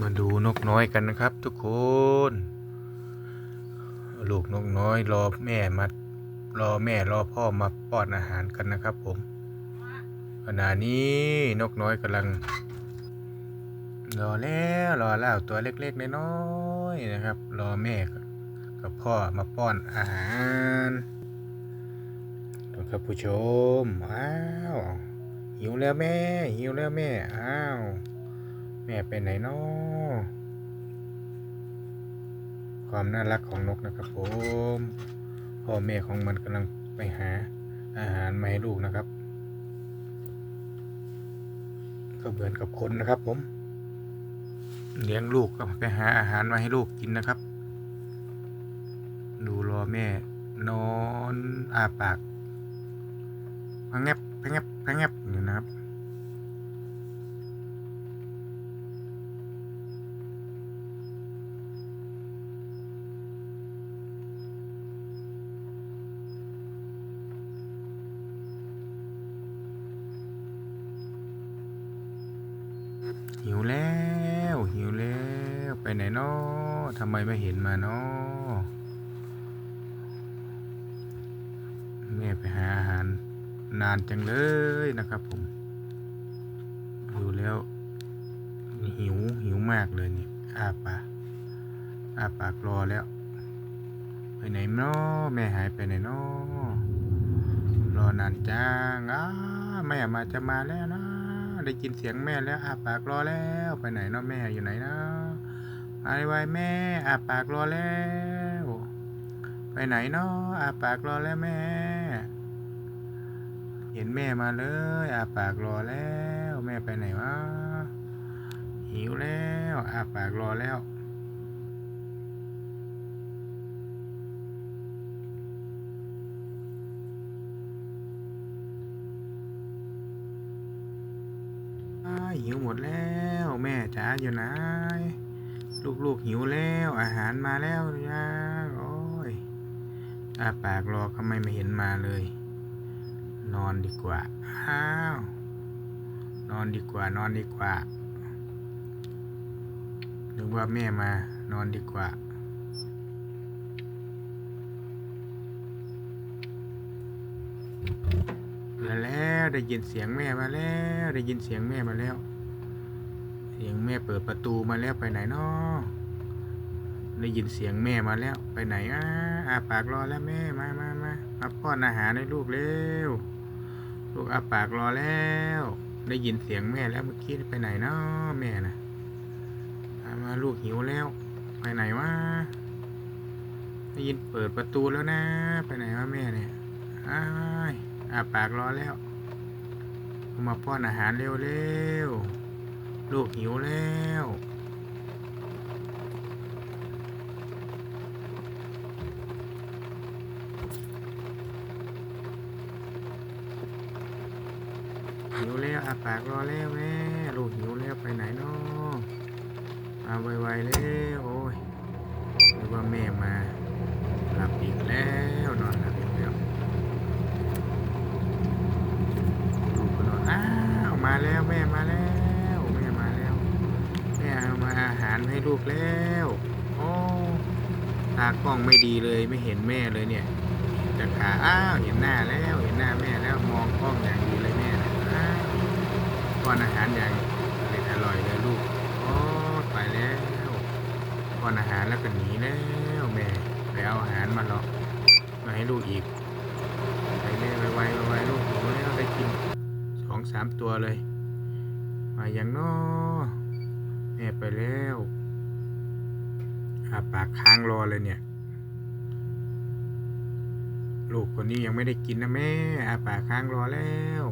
มาดูนกน้อยกันนะครับ ทุกคน ลูกนกน้อยรอแม่มารอแม่รอพ่อมาป้อนอาหารกันนะครับ ผมขณะนี้นกน้อยกำลัง รอแล้วรอแล้วตัวเล็กๆน้อยๆนะครับ รอแม่กับพ่อมาป้อนอาหารครับผู้ชมอ้าวหิวแล้วแม่หิวแล้วแม่อ้าว แม่ไปไหนนาะความน่ารักของนกนะครับผมพ่อแม่ของมันกำลังไปหาอาหารมาให้ลูกนะครับ ก็เหมือนกับคนนะครับผม เลี้ยงลูกก็ไปหาอาหารมาให้ลูกกินนะครับ ดูรอแม่ นอนอาปากพังแงบพังแงบพังแงบ ทำไมไม่เห็นมาเนาะแม่ไปหาอาหารนานจังเลยนะครับผม ดูแล้ว หิวหิวมากเลยเนี่ยอาปากอาปากรอแล้ว ไปไหนเนาะแม่หายไปไหนเนาะรอนานจังอ้าแม่มาจะมาแล้วนะได้ยินเสียงแม่แล้วอาปากรอแล้วไปไหนเนาะแม่อยู่ไหนนะ มาไวๆแม่อาปากรอแล้ว ไปไหนเนาะอาปากรอแล้วแม่ เห็นแม่มาเลยอาปากรอแล้ว แม่ไปไหนวะหิวแล้วอาปากรอแล้วหิวหมดแล้ว แม่จ๋าอยู่ไหน ลูกหิวแล้ว อาหารมาแล้วยังโอ้ยอาปากรอทำไมไม่เห็นมาเลย นอนดีกว่า อ้าว นอนดีกว่า นอนดีกว่านึกว่าแม่มานอนดีกว่าแล้วแล้วได้ยินเสียงแม่มาแล้ว ได้ยินเสียงแม่มาแล้ว สียงแม่เปิดประตูมาแล้วไปไหนนาะได้ยินเสียงแม่มาแล้วไปไหนอะอาปากรอแล้วแม่มามามามาป้อนอาหารให้ลูกเร็วลูกอาปากรอแล้ว ได้ยินเสียงแม่แล้วเมื่อกี้ไปไหนนาะแม่นะมามาลูกหิวแล้ว ไปไหนวะได้ยินเปิดประตูแล้วนะ ไปไหนวะแม่เนี่ยอ้ายอาปากรอแล้ว มาป้อนอาหารเร็วเร็ว ลูกหิวแล้วหิวแล้วอาปากรอแล้วแม่ลูกหิวแล้วไปไหนเนาะมาไวๆแล้วโอ้ยหรือว่าแม่มาหลับอีกแล้วนอนหลับอีกแล้วลูกก็นอนอ้าวมาแล้วแม่มาแล้วแม่มาแล้วแม่เอามาอาหารให้ลูกแล้วโอ้ตากล้องไม่ดีเลยไม่เห็นแม่เลยเนี่ยแต่ขาอ้าวเห็นหน้าแล้วเห็นหน้าแม่แล้วมองกล้องอย่างดีเลยแม่นะอ้าวป้อนอาหารอย่างเด็ดอร่อยเลยลูกโอ้ไปแล้วป้อนอาหารแล้วก็หนีแล้วแม่ไปเอาอาหารมาหรอกมาให้ลูกอีกไปแม่ไวๆไวลูกหิวแล้วได้กินสองสามตัวเลย มาอย่างน้อแม่ไปแล้ว อาปากค้างรอเลยเนี่ย ลูกคนนี้ยังไม่ได้กินนะแม่อาปากค้างรอแล้ว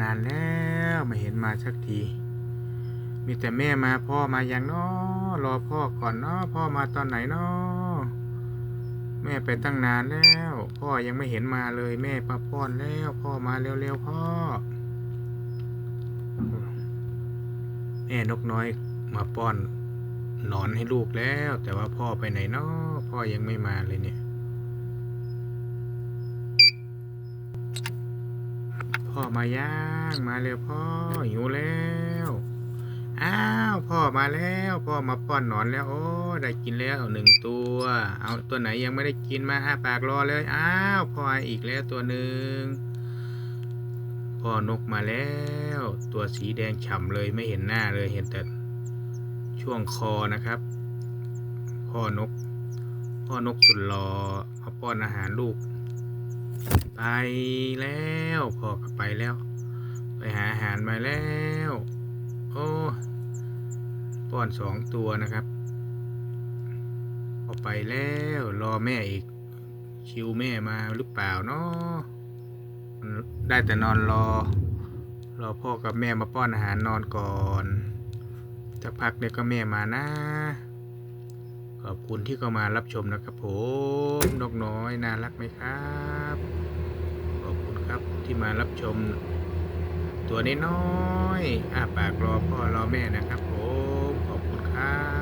นานแล้วไม่เห็นมาสักที มีแต่แม่มาพ่อมาอย่างน้อรอพ่อก่อนนาะพ่อมาตอนไหนนาะแม่ไปตั้งนานแล้ว พ่อยังไม่เห็นมาเลย แม่มาป้อนแล้ว พ่อมาเร็วๆพ่อ แม่นกน้อยมาป้อนนอนให้ลูกแล้ว แต่ว่าพ่อไปไหนนาะพ่อยังไม่มาเลยเนี่ย พ่อมาย่างมาเร็วพ่อหิวแล้วอ้าวพ่อมาแล้วพ่อมาป้อนหนอนแล้วโอ้ได้กินแล้วหนึ่งตัว เอาตัวไหนยังไม่ได้กินมาอ้าปากรอเลยอ้าวพ่ออีกแล้วตัวหนึ่งพ่อนกมาแล้ว ตัวสีแดงฉ่ำเลยไม่เห็นหน้าเลยเห็นแต่ช่วงคอนะครับ พ่อนก พ่อนกสุดหล่อมาป้อนอาหารลูก ไปแล้วพ่อก็ไปแล้ว ไปหาอาหารมาแล้ว โอ้ป้อนสองตัวนะครับพอไปแล้วรอแม่อีก คิวแม่มาหรือเปล่าเนาะได้แต่นอนรอ รอพ่อกับแม่มาป้อนอาหารนอนก่อนจะพักเดี๋ยวก็แม่มานะ ขอบคุณที่เข้ามารับชมนะครับผม นกน้อยน่ารักไหมครับ ขอบคุณครับที่มารับชม ตัวน้อยๆอ้าปากรอพ่อรอแม่นะครับผมขอบคุณครับ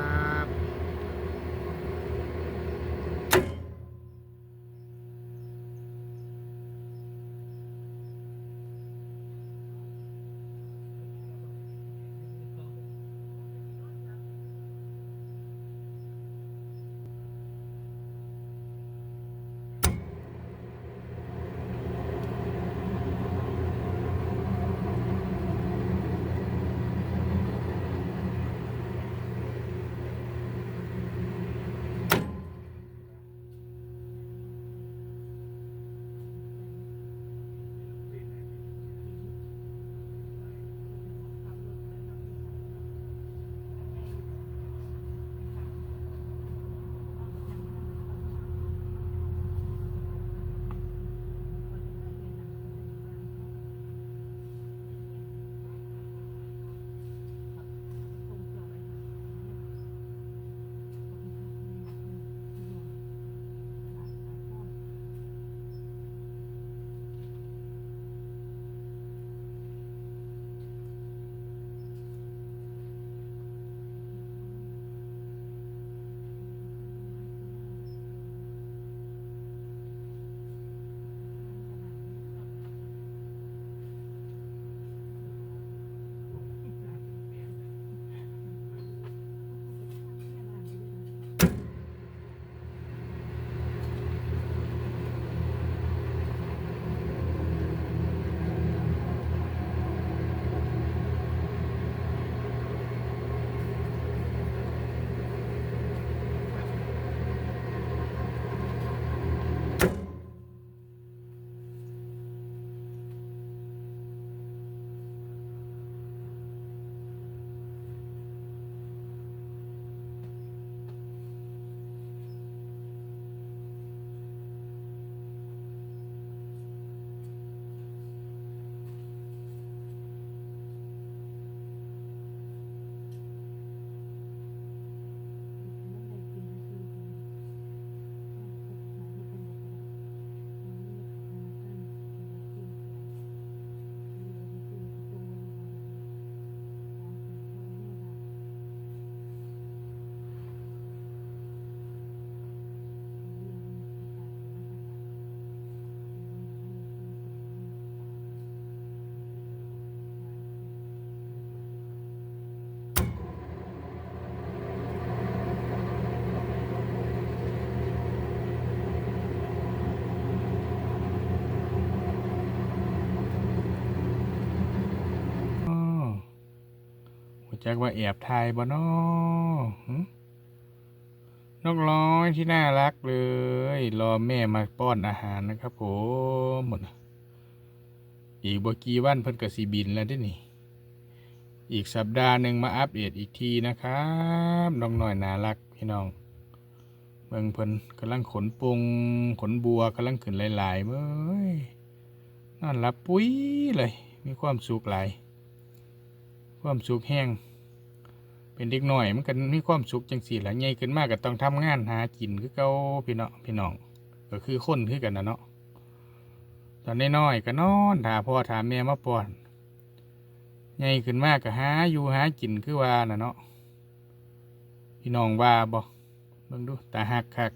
จักว่าแอบถ่ายบ่นอนกน้อยที่น่ารักเลย รอแม่มาป้อนอาหารนะครับผมหมดอีกบกีวันเพิ่นกสิบินแล้วด้นี่ อีกสัปดาห์หนึ่งมาอัปเดตอีกทีนะครับน้องน้อยน่ารักพี่น้องเบิ่งเพิ่นกำลังขนปงขนบัวกำลังขึ้นหลายๆเว้ยนอนหลับปุ้ยเลย มีความสุขหลาย ความสุขแห้ง เป็นเด็กน้อย มันก็มีความสุขจังสี่แหละใหญ่ขึ้นมากก็ต้องทำงานหากินคือเก่าพี่น้องพี่น้องก็คือคนคือกันนะเนาะตอนน้อยๆก็นอนถาพ่อถาแม่มาป้อนใหญ่ขึ้นมากก็หาอยู่หากินคือว่าน่ะเนาะพี่น้องว่าบ่เบิ่งดูตาหักคัก